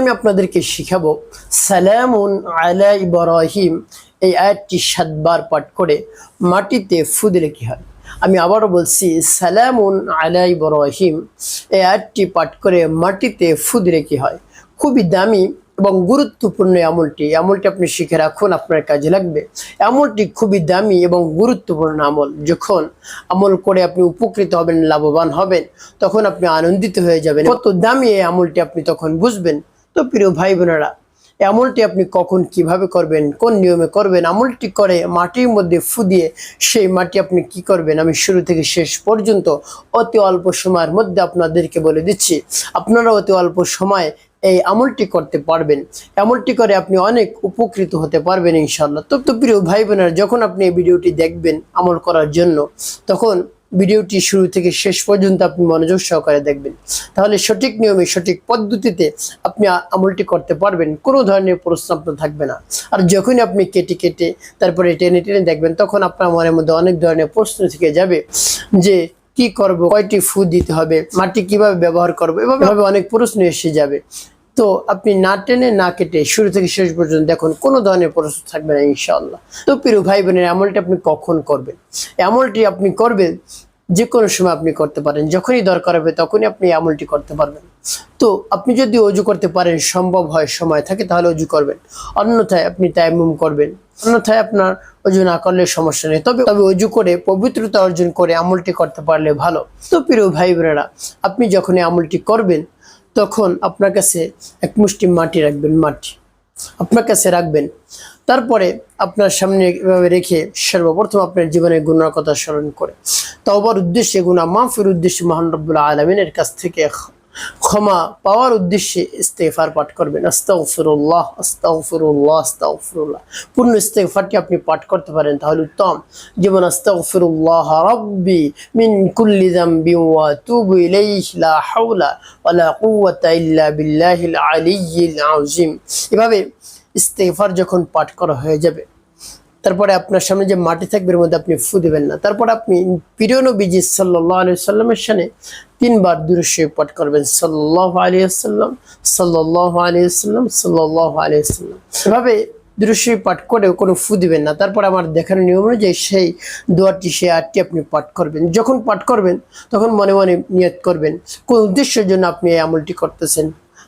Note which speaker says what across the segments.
Speaker 1: আমি আপনাদেরকে শিখাবো, সালামুন আলা ইব্রাহিম। এই আয়াতটি সাতবার পাঠ করে মাটিতে ফু দিলে কি হয়? আমি আবারও বলছি, সালামুন আলা ইব্রাহিম। এই আয়াতটি পাঠ করে মাটিতে ফু দিলে কি হয়? খুবই দামি এবং গুরুত্বপূর্ণ আমলটি। আমলটি আপনি শিখে রাখুন, আপনার কাজে লাগবে। আমলটি খুবই দামি এবং গুরুত্বপূর্ণ আমল। যখন আমল করে আপনি উপকৃত হবেন, লাভবান হবেন, তখন আপনি আনন্দিত হয়ে যাবেন। কত দামি এই আমলটি আপনি তখন বুঝবেন। তো প্রিয় ভাই বোনেরা আমলটি আপনি কখন কীভাবে করবেন, কোন নিয়মে করবেন, আমলটি করে মাটির মধ্যে ফু দিয়ে সেই মাটি আপনি কি করবেন, আমি শুরু থেকে শেষ পর্যন্ত অতি অল্প সময়ের মধ্যে আপনাদেরকে বলে দিচ্ছি। আপনারা অতি অল্প সময় এই আমলটি করতে পারবেন। আমলটি করে আপনি অনেক উপকৃত হতে পারবেন ইনশাল্লাহ তো প্রিয় ভাই বোনেরা, যখন আপনি এই ভিডিওটি দেখবেন আমল করার জন্য, তখন ভিডিওটি শুরু থেকে শেষ পর্যন্ত আপনি মনোযোগ সহকারে দেখবেন। তাহলে সঠিক নিয়মে, সঠিক পদ্ধতিতে আপনি আমলটি করতে পারবেন, কোনো ধরনের প্রশ্ন আপনার থাকবে না। আর যখনই আপনি কেটে কেটে তারপরে টেনে টেনে দেখবেন, তখন আপনার মনের মধ্যে অনেক ধরনের প্রশ্ন থেকে যাবে যে, কি করব, কয়টি ফু দিতে হবে, মাটি কীভাবে ব্যবহার করব, এভাবে অনেক প্রশ্ন এসে যাবে। তো আপনি না টেনে, না কেটে শুরু থেকে শেষ পর্যন্ত দেখুন, কোনো ধরনের প্রশ্ন থাকবে না, ইনশাআল্লাহ। তো প্রিয় ভাই বোনের আমলটি আপনি কখন করবেন? আমলটি আপনি করবেন যে কোনো সময় আপনি করতে পারেন, যখনই দরকার হবে তখনই আপনি আমলটি করতে পারবেন। তো আপনি যদি অজু করতে পারেন, সম্ভব হয় সময় থাকে তাহলে অজু করবেন। অন্যথায় আপনি তাইমুম করবেন। অন্যথায় আপনার অজু না করলে সমস্যা নেই। তবে তবে অজু করে, পবিত্রতা অর্জন করে আমলটি করতে পারলে ভালো। তো প্রিয় ভাই বোনেরা, আপনি যখন এই আমলটি করবেন, তখন আপনার কাছে এক মুষ্টি মাটি রাখবেন, মাটি। আপনার কাছে রাখবেন। তারপরে আপনার সামনে এভাবে রেখে সর্বপ্রথম আপনার জীবনের গুণার কথা স্মরণ করে। তবার উদ্দেশ্যে গুণা মাফের উদ্দেশ্যে মহান আলমিনের কাছ থেকে ক্ষমা পাওয়ার উদ্দেশ্যে ইস্তেফার পাঠ করবেন। আস্তাগফিরুল্লাহ আস্তাগফিরুল্লাহ আস্তাগফিরুল্লাহ। পূর্ণ ইস্তেগফারটি আপনি পাঠ করতে পারেন, তাহলে উত্তম। যেমন, আস্তাগফিরুল্লাহ রাব্বি মিন কুল্লি যামবি ওয়া আতুবু ইলাইহি, লা হাওলা ওয়ালা কুওয়াতা ইল্লা বিল্লাহিল আলিয়্যিল আযীম। এভাবে ইস্তেগফার যখন পাঠ করা হয়ে যাবে, তারপরে আপনার সামনে যে মাটি থাকবে এর মধ্যে আপনি ফু দেবেন না। তারপর আপনি প্রিয় নবীজি সাল্লাহ আলি সাল্লামের সামনে তিনবার দূরস্ব পাঠ করবেন। সাল্লাহ আলী আসাল্লাম সাল্লাহ আলী আসাল্লাম সাল্লাহ আলী আসাল্লাম এভাবে দৃশ্য পাঠ করেও কোনো ফু দিবেন না। তারপর আমার দেখানোর নিয়ম অনুযায়ী সেই দোয়ারটি সেই আটটি আপনি পাঠ করবেন। যখন পাঠ করবেন, তখন মনে মনে নিয়ত করবেন, কোন উদ্দেশ্যের জন্য আপনি এই আমলটি করতেছেন।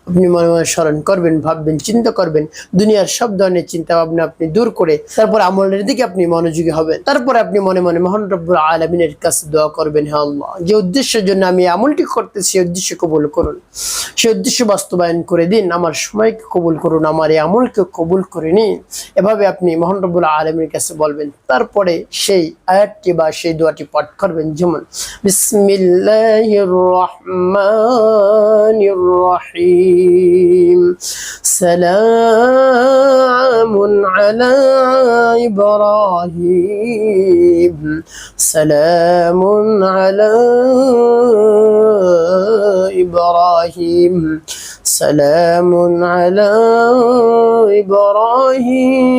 Speaker 1: আপনি মনে মনে স্মরণ করবেন, ভাববেন, চিন্তা করবেন। দুনিয়ার সব ধরনের চিন্তা ভাবনা আপনি দূর করে তারপর আমলের দিকে আপনি মনোযোগী হবেন। তারপরে আপনি মনে মনে মহান রব্বুল আলমিনের কাছে দোয়া করবেন হ্যাঁ আল্লাহ। যে উদ্দেশ্যের জন্য আমি আমলটি করতে সেই উদ্দেশ্য কবুল করুন। সেই উদ্দেশ্য বাস্তবায়ন করে দিন, আমার সময়কে কবুল করুন, আমার এই আমলকে কবুল করে নিন। এভাবে আপনি মহান রব্বুল আলমীর কাছে বলবেন। তারপরে সেই আয়াতটি বা সেই দোয়াটি পাঠ করবেন, যেমন, বিসমিল্লাহির রহমানির রহিম। সালামুন আলা ইব্রাহিম সালামুন আলা ইব্রাহিম সালামুন আলা ইব্রাহিম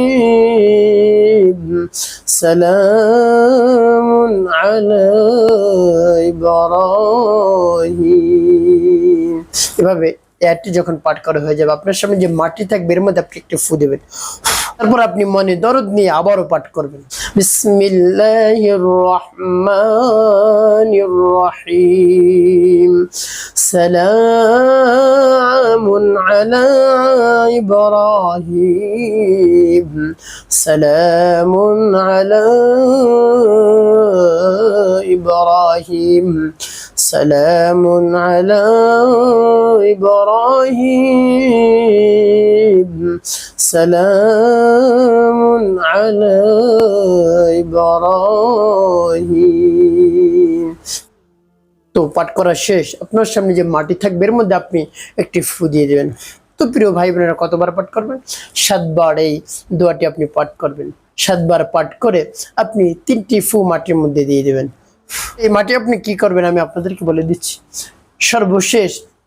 Speaker 1: সালামুন আলা ইব্রাহিম এভাবে এয়ারটি যখন পাঠ করা হয়ে যাবে, আপনার সামনে যে মাটি থাকবে, এর মধ্যে আপনি একটু ফু দেবেন। তারপর আপনি মনে দরদ নিয়ে আবারও পাঠ করবেন। বিসমিল্লাহির রহমানির রহিম সালামুন আলা ইব্রাহিম। সালামুন আলা ইব্রাহিম। সালামুন আলা ইব্রাহিম সালামুন আলা ইব্রাহিম তো পাঠ করা শেষ। আপনার সামনে যে মাটি থাকবে, এর মধ্যে আপনি একটি ফু দিয়ে দেবেন। তো প্রিয় ভাই বোনেরা, কতবার পাঠ করবেন? সাতবার এই দোয়াটি আপনি পাঠ করবেন। সাতবার পাঠ করে আপনি তিনটি ফু মাটির মধ্যে দিয়ে দেবেন। এই মাটি আপনি কি করবেন আমি আপনাদেরকে বলে দিচ্ছি। সর্বশেষ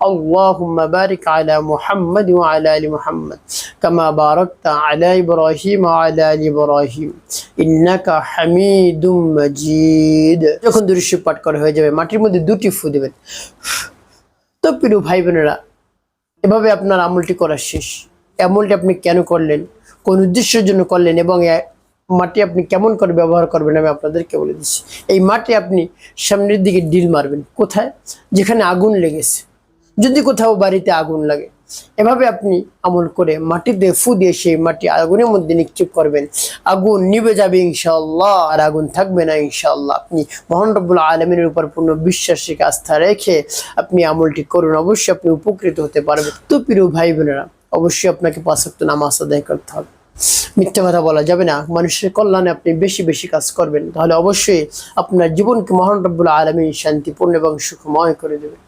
Speaker 1: اللهم بارك على محمد وعلى ال محمد كما باركت على ابراهيم وعلى ال ابراهيم انك حميد مجيد যখন দৃশ্য পাঠ করা হয়ে যাবে মাটির মধ্যে দুটি ফু দেবেন তো প্রিয় ভাই বোনেরা এভাবে আপনার আমলটি করা শেষ এই আমলটি আপনি কেন করলেন কোন উদ্দেশ্যের জন্য করলেন এবং এ মাটি আপনি কেমন করে ব্যবহার করবেন আমি আপনাদেরকে বলে দিচ্ছি এই মাটি আপনি সামনের দিকে ডিল মারবেন কোথায় যেখানে আগুন লেগেছে যদি কোথাও বাড়িতে আগুন লাগে, এভাবে আপনি আমল করে মাটিতে ফু দিয়ে সেই মাটি আগুনের মধ্যে নিক্ষেপ করবেন। আগুন নিভে যাবে ইনশাআল্লাহ, আর আগুন থাকবে না ইনশাআল্লাহ। আপনি মহান আলমিনের উপর পূর্ণ বিশ্বাস রেখে আস্থা রেখে আপনি আমলটি করুন। অবশ্যই আপনি উপকৃত হতে পারবেন। তো প্রিয় ভাই বোনেরা, অবশ্যই আপনাকে পাঁচক্ত নামাজ আদায় করতে হবে। মিথ্যা কথা বলা যাবে না। মানুষের কল্যাণে আপনি বেশি বেশি কাজ করবেন। তাহলে অবশ্যই আপনার জীবনকে মহান রব্বুল আলমী শান্তিপূর্ণ এবং সুখময় করে দেবেন